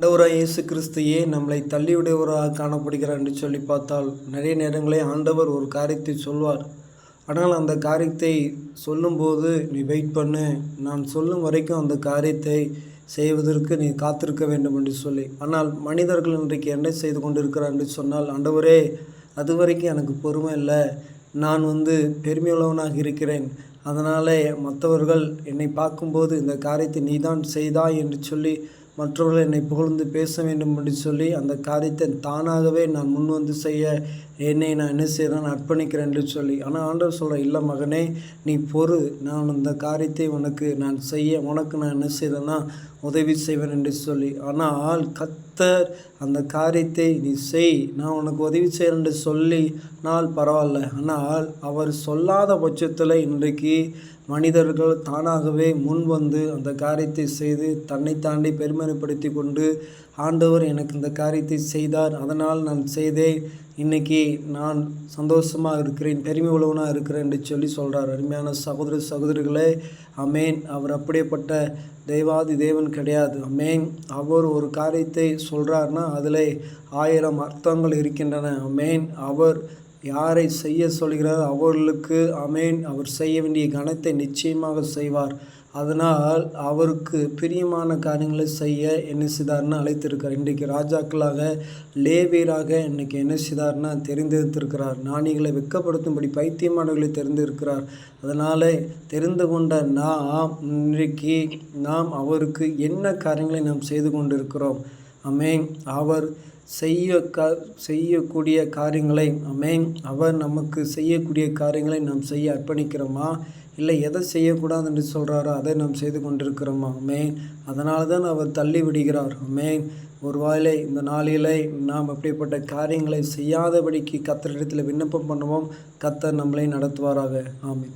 ஆண்டவராக இயேசு கிறிஸ்தையே நம்மளை தள்ளியுடையவராக காணப்படுகிறார் என்று சொல்லி பார்த்தால் நிறைய நேரங்களே ஆண்டவர் ஒரு காரியத்தை சொல்வார். ஆனால் அந்த காரியத்தை சொல்லும்போது நீ வெயிட் பண்ணு நான் சொல்லும் வரைக்கும் அந்த காரியத்தை செய்வதற்கு நீ காத்திருக்க வேண்டும் என்று சொல்லி. ஆனால் மனிதர்கள் இன்றைக்கு என்ன செய்து கொண்டிருக்கிறார் என்று சொன்னால் ஆண்டவரே அது வரைக்கும் எனக்கு பொறுமை இல்லை. நான் வந்து பெருமையுள்ளவனாக இருக்கிறேன். அதனாலே மற்றவர்கள் என்னை பார்க்கும்போது இந்த காரியத்தை நீதான் செய்தாய் என்று சொல்லி மற்றவர்கள் என்னை புகழ்ந்து பேச வேண்டும் என்று சொல்லி அந்த காரியத்தை தானாகவே நான் முன் வந்து செய்ய என்னை நான் என்ன செய்கிறேன் அர்ப்பணிக்கிறேன் என்று சொல்லி ஆனால் ஆண்டவர் சொல்கிற இல்லை மகனே நீ பொறு. நான் அந்த காரியத்தை உனக்கு நான் செய்ய உனக்கு நான் என்ன செய்கிறேன்னா உதவி செய்வேன் என்று சொல்லி. ஆனால் கத்தர் அந்த காரியத்தை நீ செய் நான் உனக்கு உதவி செய்கிறேன் என்று சொல்லி நாள் பரவாயில்ல. ஆனால் அவர் சொல்லாத பட்சத்தில் இன்றைக்கு மனிதர்கள் தானாகவே முன் வந்து அந்த காரியத்தை செய்து தன்னை தாண்டி பெருமைப்படுத்தி கொண்டு ஆண்டவர் எனக்கு இந்த காரியத்தை செய்தார் அதனால் நான் செய்தேன். இன்னைக்கு நான் சந்தோஷமாக இருக்கிறேன் பெருமை உழவனாக இருக்கிறேன் என்று சொல்லி சொல்கிறார் அருமையான சகோதர சகோதரிகளே அமேன் அவர் அப்படியேப்பட்ட தெய்வாதி தேவன் கிடையாது. அமேன் அவர் ஒரு காரியத்தை சொல்கிறார்னா அதில் ஆயிரம் அர்த்தங்கள் இருக்கின்றன. அமேன் அவர் யாரை செய்ய சொல்கிறார்? அவர்களுக்கு அமேன் அவர் செய்ய வேண்டிய கணத்தை நிச்சயமாக செய்வார். அதனால் அவருக்கு பிரியமான காரியங்களை செய்ய என்ன செய்தார்னு அழைத்திருக்கார் இன்றைக்கு ராஜாக்களாக லேவியராக இன்னைக்கு என்ன செய்தார்னா தெரிந்தெடுத்திருக்கிறார் நாணிகளை வெட்கப்படுத்தும்படி பைத்தியமானவர்களை தெரிந்திருக்கிறார். அதனால் தெரிந்து கொண்ட நாம் இன்றைக்கு நாம் அவருக்கு என்ன காரியங்களை நாம் செய்து கொண்டிருக்கிறோம்? அமேன் அவர் செய்ய க செய்யக்கூடிய காரியங்களை அமேன் அவர் நமக்கு செய்யக்கூடிய காரியங்களை நாம் செய்ய அர்ப்பணிக்கிறோமா? இல்லை எதை செய்யக்கூடாது என்று சொல்கிறாரோ அதை நாம் செய்து கொண்டிருக்கிறோமா? அமேன் அதனால தான் அவர் தள்ளி விடுகிறார். அமேன் ஒரு வாயிலை இந்த நாளிலே நாம் அப்படிப்பட்ட காரியங்களை செய்யாதபடிக்கு கத்தரிடத்தில் விண்ணப்பம் பண்ணுவோம். கத்தர் நம்மளை நடத்துவாராக. ஆமேன்.